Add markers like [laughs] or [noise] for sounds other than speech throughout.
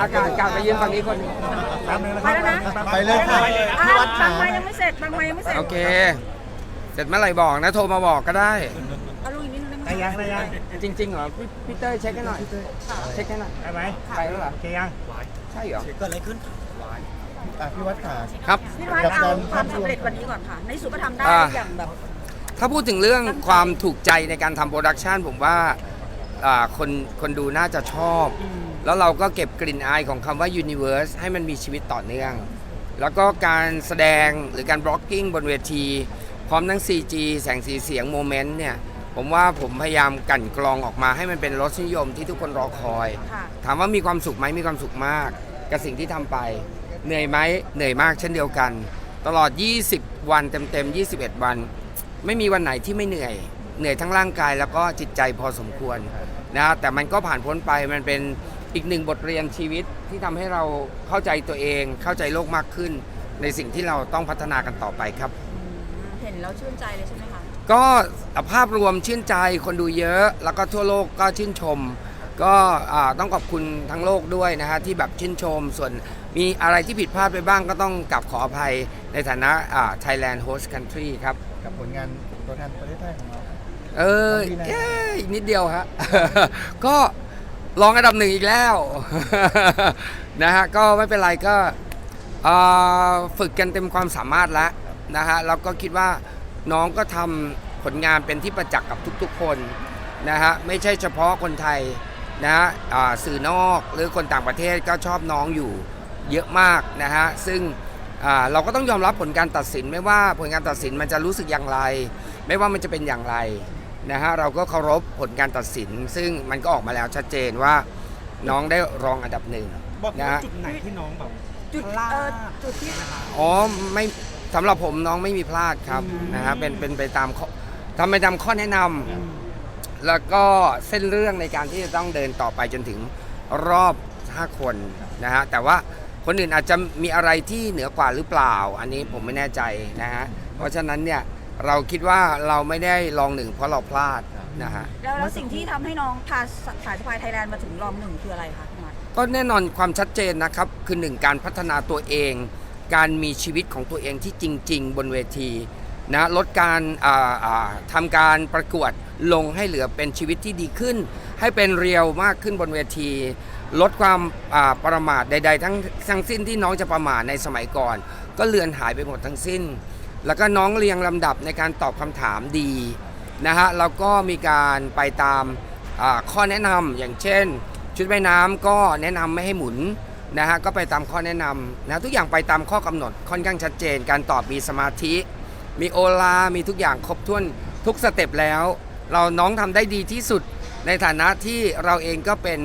อากาศอากาศไปยืนฝั่งนี้คนหนึ่งไปแล้วนะ ไปเลยค่ะอะพี่วัดบาขางไม้ยังไม่เสร็จบางไม้ยังไม่เสร็จโอเค เสร็จเมื่อไหร่บอกนะ โทรมาบอกก็ได้ เอาลูกอีกนิดนึงได้ยังได้ยังจริงๆเหรอพี่พี่เต้ยเช็คให้หน่อยเช็คให้หน่อยได้ไหมไปแล้วเหรอโอเคยังใช่เหรอเกิดอะไรขึ้นอะพี่วัดขาครับพี่วัดเอาความสำเร็จวันนี้ก่อนค่ะ ในสุดก็ทำได้อ่าอย่างแบบ ถ้าพูดถึงเรื่องความถูกใจในการทำโปรดักชันผมว่าอ่าคนคนดูน่าจะชอบ แล้วเราก็เก็บกลิ่นอายของคำว่า Universe ให้มันมีชีวิตต่อเนื่อง แล้วก็การแสดงหรือการบล็อกกิ้งบนเวที พร้อมทั้ง CG แสงสีเสียงโมเมนต์เนี่ย ผมว่าผมพยายามกลั่นกรองออกมาให้มันเป็นรสนิยมที่ทุกคนรอคอย ค่ะ ถามว่ามีความสุขไหมมีความสุขมาก กับสิ่งที่ทำไป เหนื่อยไหมเหนื่อยมากเช่นเดียวกัน ตลอด 20 วันเต็มๆ21 วัน ไม่มีวันไหนที่ไม่เหนื่อย เหนื่อยทั้งร่างกายแล้วก็จิตใจพอสมควรนะแต่มันก็ผ่านพ้นไปมันเป็น อีกหนึ่งบทเรียนชีวิตที่ทำให้เราเข้าใจตัวเอง เข้าใจโลกมากขึ้น ในสิ่งที่เราต้องพัฒนากันต่อไปครับ เห็นแล้วชื่นใจเลยใช่ไหมคะ ก็ภาพรวมชื่นใจคนดูเยอะ แล้วก็ทั่วโลกก็ชื่นชม ก็อ่าต้องขอบคุณทั้งโลกด้วยนะฮะที่แบบชื่นชม ส่วนมีอะไรที่ผิดพลาดไปบ้างก็ต้องกลับขออภัยในฐานะอ่า Thailand Host Country ครับ กับผลงานตัวแทนประเทศไทยของเรา เออทำดีนะเอ้ยอีกนิดเดียวฮะ ก็ รองอันดับหนึ่งอีกแล้ว นะฮะก็ไม่เป็นไรก็ฝึกกันเต็มความสามารถแล้วนะฮะแล้วก็คิดว่าน้องก็ทำผลงานเป็นที่ประจักษ์กับทุกๆคนนะฮะไม่ใช่เฉพาะคนไทยนะฮะสื่อนอกหรือคนต่างประเทศก็ชอบน้องอยู่เยอะมากนะฮะซึ่งเราก็ต้องยอมรับผลการตัดสิน ไม่ว่าผลการตัดสินมันจะรู้สึกอย่างไร ไม่ว่ามันจะเป็นอย่างไร นะฮะเราก็เคารพผลการตัดสิน ซึ่งมันก็ออกมาแล้วชัดเจนว่าน้องได้รองอันดับหนึ่งบอกนะว่าฮะ จุดไหนที่น้องแบบจุดพลาด เออจุดที่อ๋อไม่สำหรับผมน้องไม่มีพลาดครับนะฮะเป็นเป็นไปตามข้อทำไปตามข้อแนะนำแล้วก็เส้นเรื่องในการที่จะต้องเดินต่อไปจนถึงรอบ 5 คนนะฮะแต่ว่าคนอื่นอาจจะมีอะไรที่เหนือกว่าหรือเปล่า อันนี้ผมไม่แน่ใจนะฮะเพราะฉะนั้นเนี่ย เราคิดว่าเราไม่ได้รองหนึ่งเพราะเราพลาดนะฮะแล้วแล้วสิ่งที่ทำให้น้องพาสายสะพายไทยแลนด์มาถึงรองหนึ่งคืออะไรคะพี่วัดก็แน่นอนความชัดเจนนะครับ คือหนึ่งการพัฒนาตัวเอง การมีชีวิตของตัวเองที่จริง ๆ บนเวทีนะลดการอ่าอ่าทำการประกวดลงให้เหลือเป็นชีวิตที่ดีขึ้น ให้เป็นเรียวมากขึ้นบนเวที ลดความอ่าประมาทใด ๆ ทั้งทั้งสิ้นที่น้องจะประมาทในสมัยก่อน ก็เลือนหายไปหมดทั้งสิ้น แล้วก็น้องเรียงลำดับในการตอบคำถามดีนะฮะแล้วก็มีการไปตามข้อแนะนำอย่างเช่น ชุดว่ายน้ำก็แนะนำไม่ให้หมุนนะฮะก็ไปตามข้อแนะนำนะทุกอย่างไปตามข้อกำหนดค่อนข้างชัดเจน การตอบมีสมาธิ มีโอลา มีทุกอย่างครบถ้วนทุกสเต็ปแล้ว เราน้องทำได้ดีที่สุดในฐานะที่เราเองก็เป็น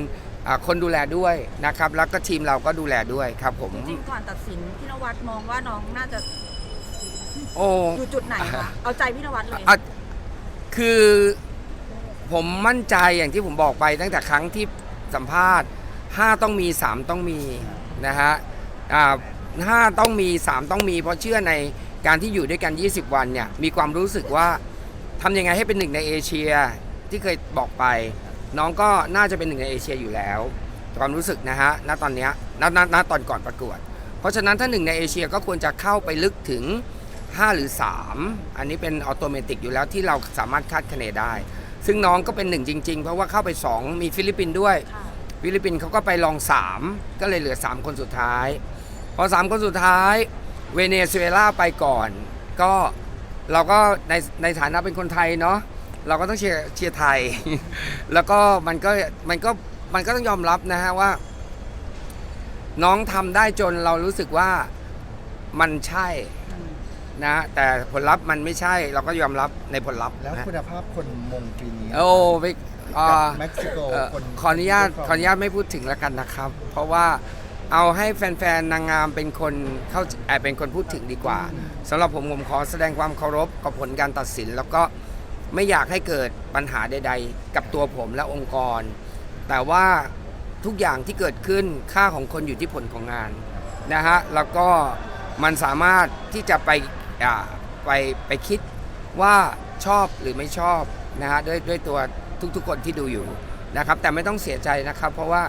คนดูแลด้วยนะครับ แล้วก็ทีมเราก็ดูแลด้วยครับผม จริงก่อนตัดสินพี่นวัดมองว่าน้องน่าจะ โอ้อยู่จุดไหนคะเอาใจพี่นวัดเลยอะคือผมมั่นใจอย่างที่ผมบอกไปตั้งแต่ครั้งที่สัมภาษณ์ 5 ต้องมี 3 ต้องมีนะฮะอ่าห้าต้องมี 3 ต้องมี เพราะเชื่อในการที่อยู่ด้วยกัน 20 วันเนี่ยมีความรู้สึกว่าทำยังไงให้เป็นหนึ่งในเอเชียที่เคยบอกไป น้องก็น่าจะเป็นหนึ่งในเอเชียอยู่แล้ว ความรู้สึกนะฮะณตอนเนี้ยณณณตอนก่อนประกวด เพราะฉะนั้นถ้าหนึ่งในเอเชียก็ควรจะเข้าไปลึกถึง 5 หรือ 3 อันนี้เป็นออโตเมติกอยู่แล้วที่เราสามารถคาดคะเนได้ ซึ่งน้องก็เป็นหนึ่งจริง ๆ เพราะว่าเข้าไป 2 มีฟิลิปปินส์ด้วยค่ะฟิลิปปินส์เขาก็ไปลอง 3 ก็เลยเหลือ 3 คนสุดท้าย พอ 3 คนสุดท้ายเวเนซุเอลาไปก่อน ก็เราก็ในในฐานะเป็นคนไทยเนาะเราก็ต้องเชียร์เชียร์ไทย แล้วก็มันก็มันก็มันก็ต้องยอมรับนะฮะว่า น้องทำได้จนเรารู้สึกว่ามันใช่ นะแต่ผลลัพธ์มันไม่ใช่เราก็ยอมรับในผลลัพธ์แล้วนะคุณภาพคนมงปีนี้โอ้ไปอ่ากับเม็กซิโกเอ่อคนขออนุญาตขออนุญาตไม่พูดถึงแล้วกันนะครับ เพราะว่าเอาให้แฟนๆนางงามเป็นคนเข้าเอ่อเป็นคนพูดถึงดีกว่าสำหรับผมผมขอแสดงความเคารพกับผลการตัดสิน แล้วก็ไม่อยากให้เกิดปัญหาใด ๆ กับตัวผมและองค์กร แต่ว่าทุกอย่างที่เกิดขึ้นค่าของคนอยู่ที่ผลของงานนะฮะแล้วก็มันสามารถที่จะไปอ่า ไปไปคิดว่าชอบหรือไม่ชอบนะฮะด้วยด้วยตัวทุกๆคนที่ดูอยู่นะครับ แต่ไม่ต้องเสียใจนะครับ เพราะว่า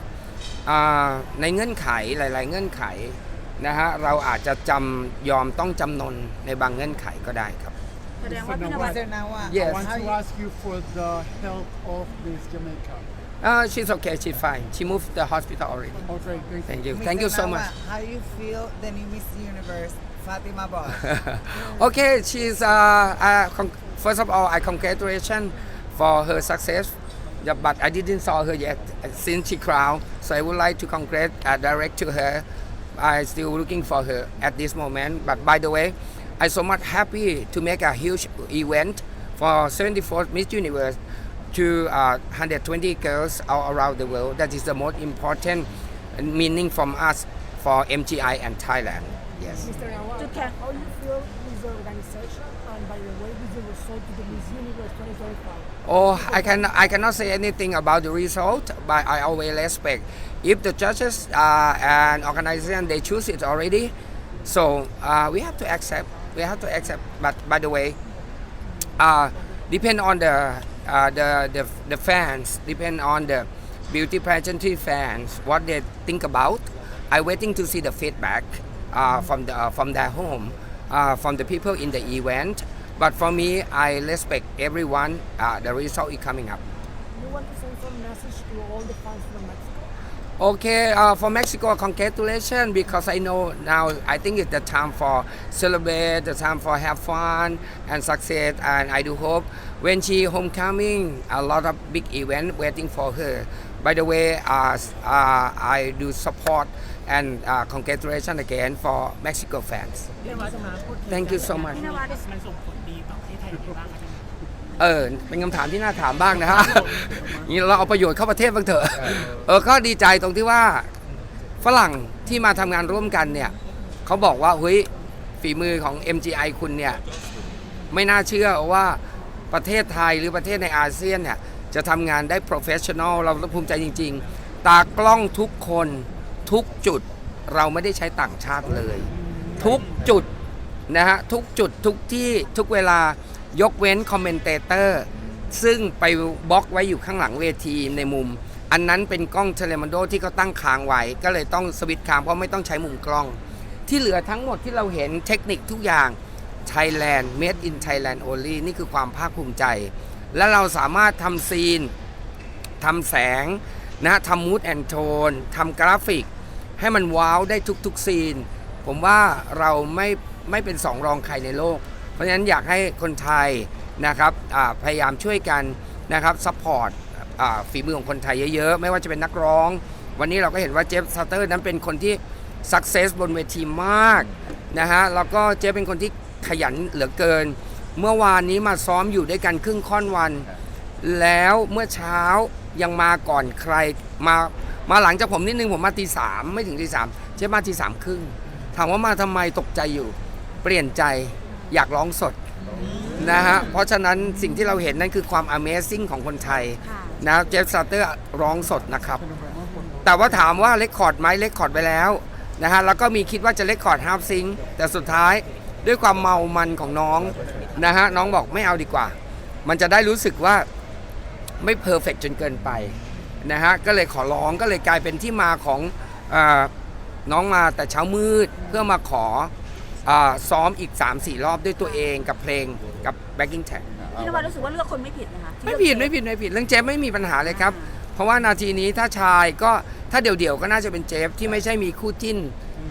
อ่าในเงื่อนไขหลาย ๆ เงื่อนไขนะฮะเราอาจจะจำยอมต้องจำนนในบางเงื่อนไขก็ได้ครับแสดงว่าพี่นวัด Mr. Nawa, Yes. I want how to you, ask you for the health of Miss Jamaica. Uh, she's okay she's fine she moved to the hospital already Okay, thank you. thank you Mr. thank you so Nawa, much How you feel the new Miss Universe, Fatima Boss? [laughs] okay she's uh, uh first of all I congratulation for her success. Yeah, but I didn't saw her yet uh, since she crowned. So I would like to congrat uh, direct to her. I still looking for her at this moment. But by the way I so much happy to make a huge event for 74th Miss Universe to uh, 120 girls all around the world. That is the most important meaning from us for MGI and Thailand yes Mr. Nawal, To ca- how you feel with the organization and by the way with the result to the Miss Universe 2025? Oh, I can I cannot say anything about the result, but I always respect. If the judges uh, and organization they choose it already, so uh, we have to accept. We have to accept. But by the way, uh, depend on the, uh, the the the fans, depend on the beauty pageantry fans what they think about. I waiting to see the feedback from the uh, from their home, uh, from the people in the event. But for me, I respect everyone. Uh, the result is coming up. You want to send some message to all the fans from Mexico? Okay, uh, for Mexico, congratulations because I know now I think it's the time for celebrate, the time for have fun and success. And I do hope when she homecoming, a lot of big event waiting for her. By the way, uh, s- uh, I do support and uh, congratulations again for Mexico fans. Thank you so much. พี่นวัดเออเป็นคำถามที่น่าถามบ้างนะฮะ นี่เราเอาประโยชน์เข้าประเทศบ้างเถอะเออก็ดีใจตรงที่ว่าฝรั่งที่มาทำงานร่วมกันเนี่ยเขาบอกว่าเฮ้ยฝีมือของ MGI คุณเนี่ยไม่น่าเชื่อว่าประเทศไทยหรือประเทศในอาเซียนเนี่ยจะทำงานได้ professional เราภูมิใจจริง ๆ ตากล้องทุกคนทุกจุดเราไม่ได้ใช้ต่างชาติเลย ทุกจุดนะฮะทุกจุดทุกที่ทุกเวลา ยกเว้นคอมเมนเตเตอร์ซึ่งไปบล็อกไว้อยู่ข้างหลังเวทีในมุม อันนั้นเป็นกล้องเทเลมันโดที่เขาตั้งค้างไว้ ก็เลยต้องสวิตช์ค้างเพราะไม่ต้องใช้มุมกล้อง ที่เหลือทั้งหมดที่เราเห็นเทคนิคทุกอย่าง Thailand made in Thailand only นี่คือความภาคภูมิใจ และเราสามารถทำซีนทำแสงนะทำมูดแอนโทนทำกราฟิก ให้มันว้าวได้ทุกๆซีน ผมว่าเราไม่ไม่เป็นสองรองใครในโลก เพราะฉะนั้นอยากให้คนไทยนะครับพยายามช่วยกันนะครับซัพพอร์ตฝีมือของคนไทยเยอะๆ ไม่ว่าจะเป็นนักร้อง วันนี้เราก็เห็นว่าเจฟซัตเตอร์นั้นเป็นคนที่สักเซสบนเวทีมากนะฮะแล้วก็เจฟเป็นคนที่ขยันเหลือเกิน เมื่อวานนี้มาซ้อมอยู่ด้วยกันครึ่งค่อนวัน แล้วเมื่อเช้ายังมาก่อนใครมามาหลังจากผมนิดนึงผมมาตีสามไม่ถึงตีสามเจ๊มาตีสามครึ่งถามว่ามาทำไมตกใจอยู่ เปลี่ยนใจ อยากร้องสดนะฮะเพราะฉะนั้นสิ่งที่เราเห็นนั่นคือความ Amazing ของคนไทยค่ะนะเจฟซัตเตอร์ร้องสดนะครับ แต่ว่าถามว่าเลคคอร์ดไหมเลคคอร์ดไปแล้วนะฮะแล้วก็มีคิดว่าจะเลคคอร์ดฮาร์ฟซิงแต่สุดท้ายด้วยความเมามันของน้องนะฮะน้องบอกไม่เอาดีกว่า มันจะได้รู้สึกว่าไม่เพอร์เฟกจนเกินไปนะฮะก็เลยขอร้องก็เลยกลายเป็นที่มาของอาน้องมาแต่เช้ามืดเพื่อมาขอ อาซ้อมอีก 3-4 รอบด้วยตัวเองกับเพลงกับ backing track พี่นวัดรู้สึกว่าเลือกคนไม่ผิดนะคะที่ไม่เลือกผิดไม่ผิดไม่ผิดเรื่องเจฟไม่มีปัญหาเลยครับ เพราะว่านาทีนี้ถ้าชายก็ถ้าเดี่ยวๆก็น่าจะเป็นเจฟที่ไม่ใช่มีคู่จิ้น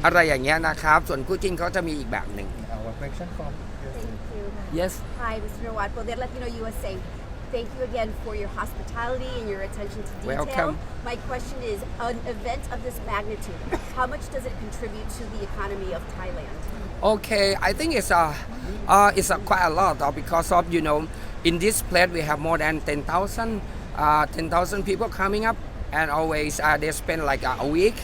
อะไรอย่างเงี้ยนะครับ ส่วนคู่จิ้นเขาจะมีอีกแบบหนึ่ง Our question from Thank you. yes Hi, Mr. Nawad. Poder Latino USA. Thank you again for your hospitality and your attention to detail. Welcome. My question is, an event of this magnitude, how much does it contribute to the economy of Thailand? Okay, I think it's a uh, it's a quite a lot uh, because of you know in this place we have more than 10,000 uh, 10,000 people coming up and always uh, they spend like a, a week.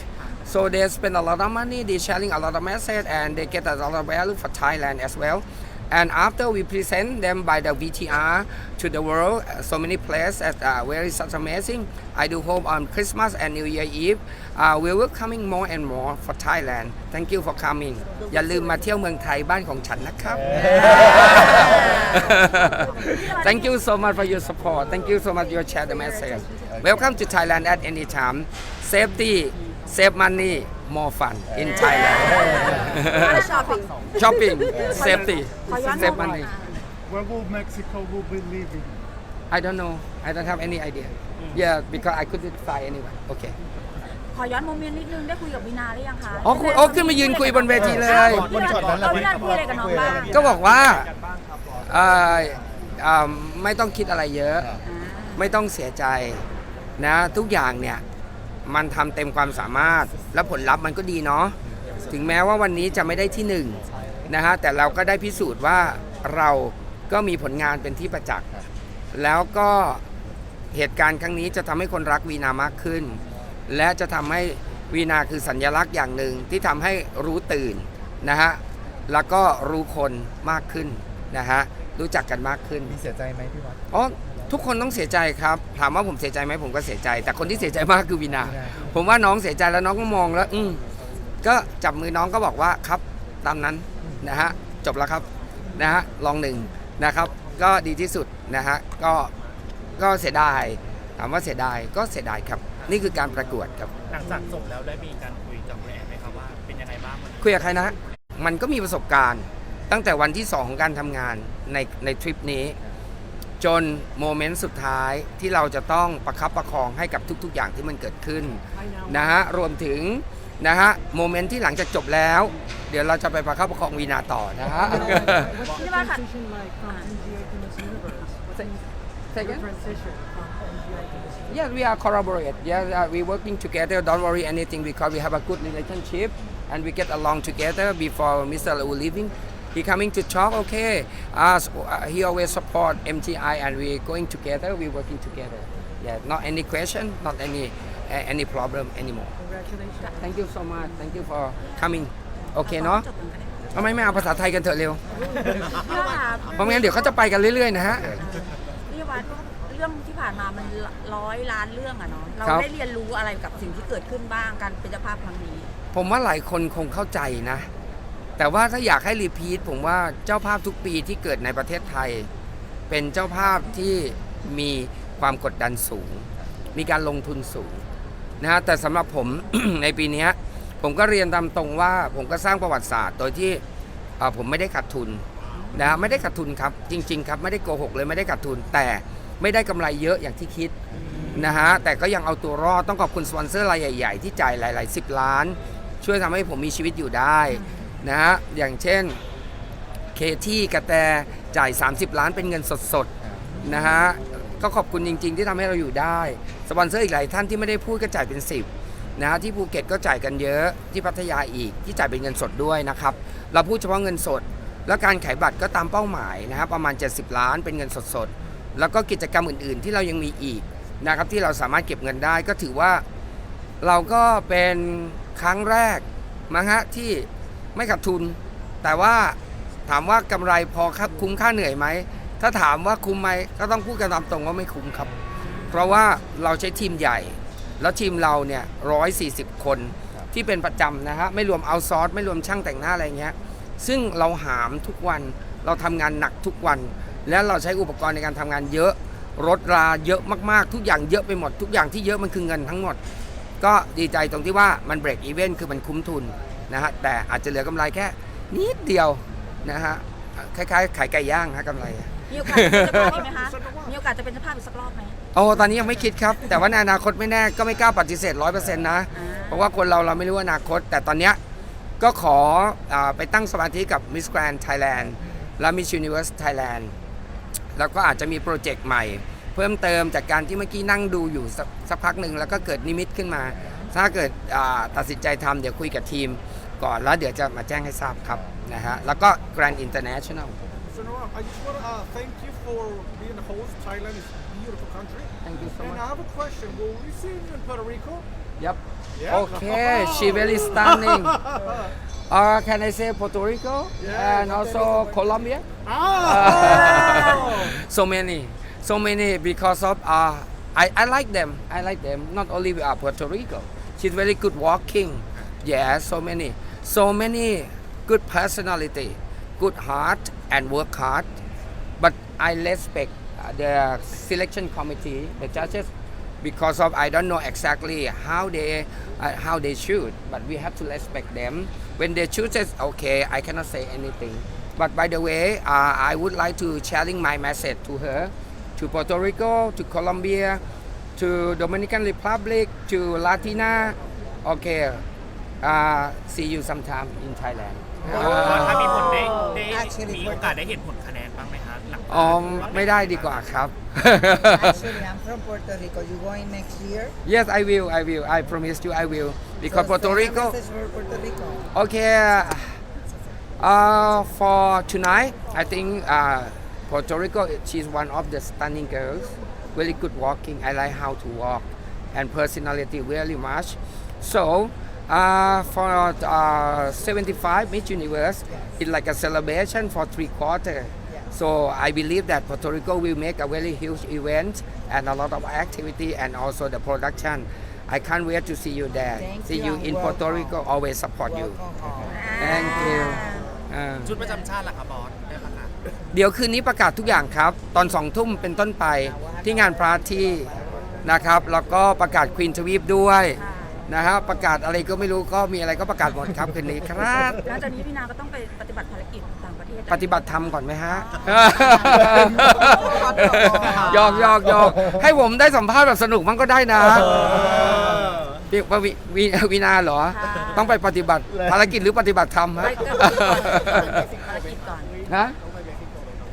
So they spend a lot of money, they're sharing a lot of message and they get a lot of value for Thailand as well. And after we present them by the VTR to the world, uh, so many places at uh, very such amazing. I do hope on Christmas and New Year Eve, uh, we will coming more and more for Thailand. Thank you for coming. อย่าลืมมาเที่ยวเมืองไทยบ้านของฉันนะครับ [laughs] Thank you so much for your support. Thank you so much for your share the message. welcome to Thailand at any time safety save money more fun in Thailand Not shopping. shopping safety ขอย้อน save มอง money Where will Mexico will be living? I don't know I don't have any idea yeah because I couldn't fly anyway okay ขอย้อนโมเมนต์นิดนึงได้คุยกับวินาหรือยังคะอ๋อคุยอ๋อขึ้นมายืนคุยบนเวทีเลย บนช็อตนั้นเออวินาคุยอะไรกับน้องบ้างก็บอกว่าเอ่อเอ่อไม่ต้องคิดอะไรเยอะ อ่า ไม่ต้องเสียใจนะทุกอย่างเนี่ย มันทำเต็มความสามารถ และผลลัพธ์มันก็ดีเนาะถึงแม้ว่าวันนี้จะไม่ได้ที่หนึ่งนะฮะแต่เราก็ได้พิสูจน์ว่าเราก็มีผลงานเป็นที่ประจักษ์แล้วก็เหตุการณ์ครั้งนี้จะทำให้คนรักวีนามากขึ้น และจะทำให้วีนาคือสัญลักษณ์อย่างหนึ่งที่ทำให้รู้ตื่นนะฮะแล้วก็รู้คนมากขึ้นนะฮะรู้จักกันมากขึ้นมีเสียใจไหมพี่วัดอ๋อ ทุกคนต้องเสียใจครับ ถามว่าผมเสียใจไหมผมก็เสียใจ แต่คนที่เสียใจมากคือวีนาวีนา ผมว่าน้องเสียใจแล้วน้องก็มองแล้ว อืมก็จับมือน้องก็บอกว่าครับตามนั้นนะฮะจบแล้วครับนะฮะลองหนึ่งนะครับ ก็ดีที่สุดนะฮะก็ก็เสียดายถามว่าเสียดายก็เสียดายครับ นี่คือการประกวดครับ หลังจากจบแล้วได้มีการคุยกับคุณแอนไหมครับว่าเป็นยังไงบ้างวันนี้คุยกับใครนะ มันก็มีประสบการณ์ ตั้งแต่วันที่สองของการทำงานในในทริปนี้ จนโมเมนต์สุดท้ายที่เราจะต้องประคับประคองให้กับทุก ๆ อย่างที่มันเกิดขึ้นนะฮะรวมถึงนะฮะโมเมนต์ที่หลังจากจบแล้ว เดี๋ยวเราจะไปประคับประคองวีนาต่อนะฮะ What's Ini the mah, Kak. transition like from MGI to Miss Universe? What's the Second? transition from MGI to Miss Universe? Yes, we are collaborate. Yes, uh, we working together. Don't worry anything because we have a good relationship and we get along together. Before Mr. Lau leaving, he coming to talk. Okay, uh, so, uh, he always support MTI and we going together. We working together. Yeah, not any question, not any uh, any problem anymore. Congratulations. Thank you so much. Thank you for coming. โอเคเนาะทำไมไม่เอาภาษาไทยกันเถอะเร็วพี่ว่าค่ะเพราะไม่งั้นเดี๋ยวเขาจะไปกันเรื่อยๆนะฮะ พี่วัดเรื่องที่ผ่านมามันร้อยล้านเรื่องอะเนาะเราครับ ได้เรียนรู้อะไรกับสิ่งที่เกิดขึ้นบ้างการเป็นเจ้าภาพครั้งนี้ ผมว่าหลายคนคงเข้าใจนะ แต่ว่าถ้าอยากให้รีพีทผมว่าเจ้าภาพทุกปีที่เกิดในประเทศไทย เป็นเจ้าภาพที่มีความกดดันสูง มีการลงทุนสูงนะฮะแต่สำหรับผม ในปีนี้ผมก็เรียนตามตรงว่าผมก็สร้างประวัติศาสตร์ โดยที่ผมไม่ได้ขาดทุนนะฮะไม่ได้ขาดทุนครับจริง ๆ ครับไม่ได้โกหกเลยไม่ได้ขาดทุน แต่ไม่ได้กำไรเยอะอย่างที่คิดนะฮะแต่ก็ยังเอาตัวรอดต้องขอบคุณสปอนเซอร์รายใหญ่ ๆ ที่จ่ายหลาย ๆ 10 ล้าน ช่วยทำให้ผมมีชีวิตอยู่ได้ นะฮะอย่างเช่นเคที่กระแตจ่าย 30 ล้านเป็นเงินสดๆนะฮะก็ขอบคุณจริง ๆ ที่ทำให้เราอยู่ได้ สปอนเซอร์อีกหลายท่านที่ไม่ได้พูดก็จ่ายเป็น 10นะฮะที่ภูเก็ตก็จ่ายกันเยอะที่พัทยาอีกที่จ่ายเป็นเงินสดด้วยนะครับเราพูดเฉพาะเงินสด แล้วการขายบัตรก็ตามเป้าหมายนะครับประมาณ 70 ล้านเป็นเงินสดๆแล้วก็กิจกรรมอื่น ๆ ที่เรายังมีอีกนะครับที่เราสามารถเก็บเงินได้ก็ถือว่าเราก็เป็นครั้งแรกมั้งฮะที่ ไม่ขาดทุน แต่ว่าถามว่ากำไรพอครับคุ้มค่าเหนื่อยไหม ถ้าถามว่าคุ้มไหมก็ต้องพูดกันตามตรงว่าไม่คุ้มครับ เพราะว่าเราใช้ทีมใหญ่ แล้วทีมเราเนี่ยร้อยสี่สิบคนที่เป็นประจำนะฮะไม่รวมเอาซอร์สไม่รวมช่างแต่งหน้าอะไรเงี้ยซึ่งเราหามทุกวันเราทำงานหนักทุกวัน และเราใช้อุปกรณ์ในการทำงานเยอะ รถราเยอะมากๆ ทุกอย่างเยอะไปหมด ทุกอย่างที่เยอะมันคือเงินทั้งหมด ก็ดีใจตรงที่ว่ามันเบรกอีเวนต์คือมันคุ้มทุน นะฮะแต่อาจจะเหลือกำไรแค่นิดเดียวนะฮะคล้ายๆขายไก่ย่างฮะกำไรมีโอกาสจะเป็นเจ้าภาพอีกไหมคะมีโอกาสจะเป็นเจ้าภาพอีกสักรอบไหมโอ้ตอนนี้ยังไม่คิดครับ แต่ว่าในอนาคตไม่แน่ก็ไม่กล้าปฏิเสธร้อยเปอร์เซ็นต์นะอ่าเพราะว่าคนเราเราไม่รู้อนาคต แต่ตอนเนี้ยก็ขออาไปตั้งสมาธิกับ Miss Grand Thailand และ Miss Universe Thailand แล้วก็อาจจะมีโปรเจกต์ใหม่ เพิ่มเติมจากการที่เมื่อกี้นั่งดูอยู่สักสักพักหนึ่งแล้วก็เกิดนิมิตขึ้นมา ถ้าเกิดอ่าตัดสินใจทำเดี๋ยวคุยกับทีม ก่อน แล้วเดี๋ยวจะมาแจ้งให้ทราบครับนะฮะแล้วก็ Grand International So Noam, I just want to uh, thank you for being the host. Thailand is a beautiful country. Thank you so and much I have a question. Will we see you in Puerto Rico? Yep Yeah. Okay she very stunning uh, can I say Puerto Rico Yeah, and also Colombia Ah! so many, so many because of uh, I, I like them. I like them. Not only we are Puerto Rico. She's very good walking. Yeah, so many, so many good personality, good heart and work hard. But I respect uh, the selection committee, the judges. because of I don't know exactly how they uh, how they shoot but we have to respect them when they shoot it okay I cannot say anything but by the way uh, I would like to sharing my message to her to Puerto Rico to Colombia to Dominican Republic to Latina okay uh, see you sometime in Thailand ถ้ามีผลได้ได้ Actually, มีโอกาสได้เห็นผลคะแนนบ้างไหมคะหลัง อ๋อไม่ได้ดีกว่าครับ Actually, I'm from Puerto Rico. You going next year? yes I will I will I promise you I will because So Puerto send a Rico message for Puerto Rico. Okay. Uh, for tonight, I think uh, Puerto Rico, she's one of the stunning girls. Really good walking. I like how to walk and personality really much. So, uh, for uh, 75 Miss Universe, it's like a celebration for three quarters. So I believe that Puerto Rico will make a very huge event and a lot of activity and also the production. I can't wait to see you there. Thank see you you and in Puerto welcome. Rico. Always support you. Welcome home. Thank you. อ่า ชุดประจำชาติล่ะครับบอสได้ประกาศเดี๋ยวคืนนี้ประกาศทุกอย่างครับ ตอนสองทุ่มเป็นต้นไปที่งานพระที่นะครับ แล้วก็ประกาศควีนทวีปด้วย นะฮะประกาศอะไรก็ไม่รู้ก็มีอะไรก็ประกาศหมดครับคืนนี้ครับหลังจากนี้พี่นาก็ต้องไปปฏิบัติภารกิจต่างประเทศปฏิบัติธรรมก่อนไหมฮะหยอกหยอกหยอกให้ผมได้สัมภาษณ์แบบสนุกมันก็ได้นะพี่ว่าวิวิวินาเหรอ ต้องไปปฏิบัติภารกิจหรือปฏิบัติธรรมไปฮะกับภารกิจก่อนนะ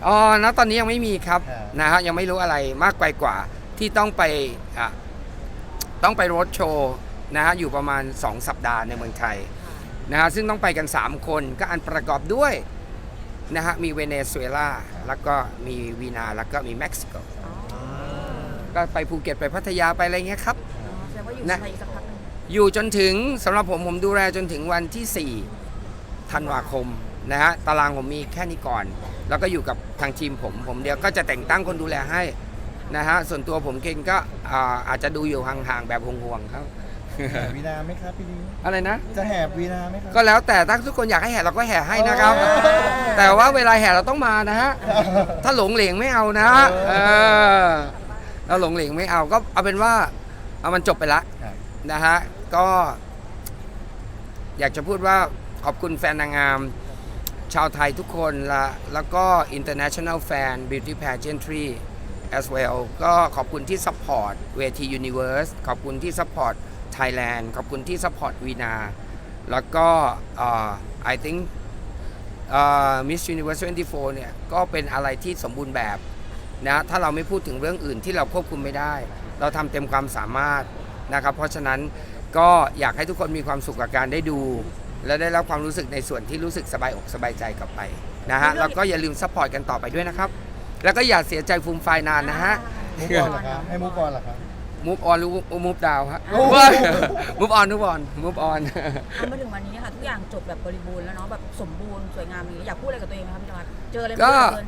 อ๋อณตอนนี้ยังไม่มีครับครับนะฮะยังไม่รู้อะไรมากไปกว่าที่ต้องไปอะต้องไปรถโชว์ นะฮะอยู่ประมาณ 2 สัปดาห์ในเมืองไทยนะฮะซึ่งต้องไปกัน 3 คนก็อันประกอบด้วยนะฮะมีเวเนซุเอลาแล้วก็มีวีนาแล้วก็มีเม็กซิโกก็ไปภูเก็ตไปพัทยาไปอะไรเงี้ยครับอ๋อแสดงว่าอยู่นะไทยอีกสักพักหนึงอยู่จนถึงสำหรับผมผมดูแลจนถึงวันที่ 4 ธันวาคมนะฮะตารางผมมีแค่นี้ก่อน แล้วก็อยู่กับทางทีมผมผมเดี๋ยวก็จะแต่งตั้งคนดูแลให้นะฮะส่วนตัวผมเองก็อ่าอาจจะดูอยู่ห่างๆแบบห่วงๆครับ แห่วีนาไหมครับพี่นี้อะไรนะ จะแห่วีนาไหมครับก็แล้วแต่ถ้าทุกคนอยากให้แห่เราก็แห่ให้นะครับ แต่ว่าเวลาแห่เราต้องมานะฮะ ถ้าหลงเหลงไม่เอานะเออเราหลงเหลงไม่เอาก็เอาเป็นว่าเอามันจบไปละครับ นะฮะ ก็ อยากจะพูดว่าขอบคุณแฟนนางงาม ชาวไทยทุกคนละแล้วก็ international fan beauty pageantry as well ก็ขอบคุณที่ support เวที universe ขอบคุณที่ support Thailand ขอบคุณที่ support วีนาแล้วก็เอ่อ I think เอ่อ Miss Universe 24เนี่ยก็เป็นอะไรที่สมบูรณ์แบบนะถ้าเราไม่พูดถึงเรื่องอื่นที่เราควบคุมไม่ได้ เราทำเต็มความสามารถนะครับเพราะฉะนั้นก็อยากให้ทุกคนมีความสุขกับการได้ดู และได้รับความรู้สึกในส่วนที่รู้สึกสบายอกสบายใจกลับไปนะฮะแล้วก็อย่าลืมซัพพอร์ตกันต่อไปด้วยนะครับ แล้วก็อย่าเสียใจฟูมไฟายนานนะฮะมุกออนเหรอครับให้มุกออนเหรอครับ มูฟออนหรือมูฟดาวฮะโอ้โห มูฟออนมูฟออนมูฟออนเอามาถึงวันนี้ค่ะทุกอย่างจบแบบบริบูรณ์แล้วเนาะแบบสมบูรณ์สวยงามอย่างนี้อยากพูดอะไรกับตัวเองไหมคะพี่นวัดเจออะไรก็บ้างเกิน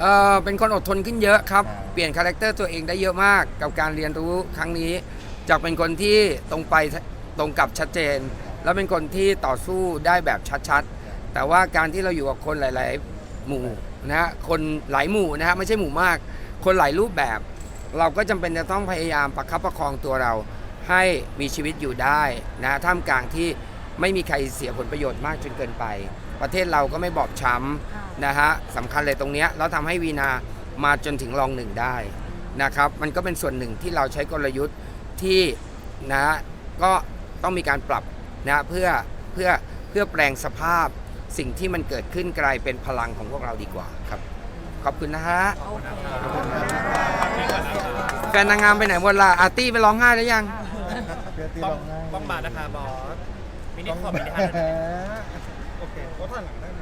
เอ่อเป็นคนอดทนขึ้นเยอะครับครับเปลี่ยนคาแรคเตอร์ตัวเองได้เยอะมากกับการเรียนรู้ครั้งนี้ จากเป็นคนที่ตรงไปตรงกับชัดเจน แล้วเป็นคนที่ต่อสู้ได้แบบชัดๆ แต่ว่าการที่เราอยู่กับคนหลาย ๆ หมู่นะฮะคนหลายหมู่นะฮะไม่ใช่หมู่มาก คนหลายรูปแบบ เราก็จำเป็นจะต้องพยายามประคับประคองตัวเรา ให้มีชีวิตอยู่ได้นะท่ามกลางที่ไม่มีใครเสียผลประโยชน์มากจนเกินไป ประเทศเราก็ไม่บอบช้ำนะฮะสำคัญเลยตรงเนี้ยแล้วทำให้วีนามาจนถึงรองหนึ่งได้นะครับ มันก็เป็นส่วนหนึ่งที่เราใช้กลยุทธ์ที่นะก็ต้องมีการปรับนะเพื่อเพื่อเพื่อแปลงสภาพสิ่งที่มันเกิดขึ้นกลายเป็นพลังของพวกเราดีกว่าครับ ขอบคุณนะฮะโอเค แฟนนางงามไปไหนหมดล่ะอาร์ตี้ไปร้องไห้แล้วยัง เพื่อตีต้อร้งองไห้ต้องมานะคะบอสมินิคอร์มินิฮาร์ดโอเคเพราะท่านหลังได้ไหม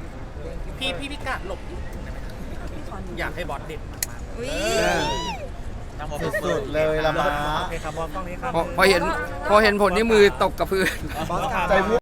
พี่พี่พิกาดหลบนิดนึงได้ไหมครับอยากให้บอสเด็ดมากอุ๊ยๆนะบอสสุดๆเลยละมาโอเคครับบอสกล้องนี้ครับ พอพอเห็นพอเห็นผลนี่มือตกกับพื้นใจพูด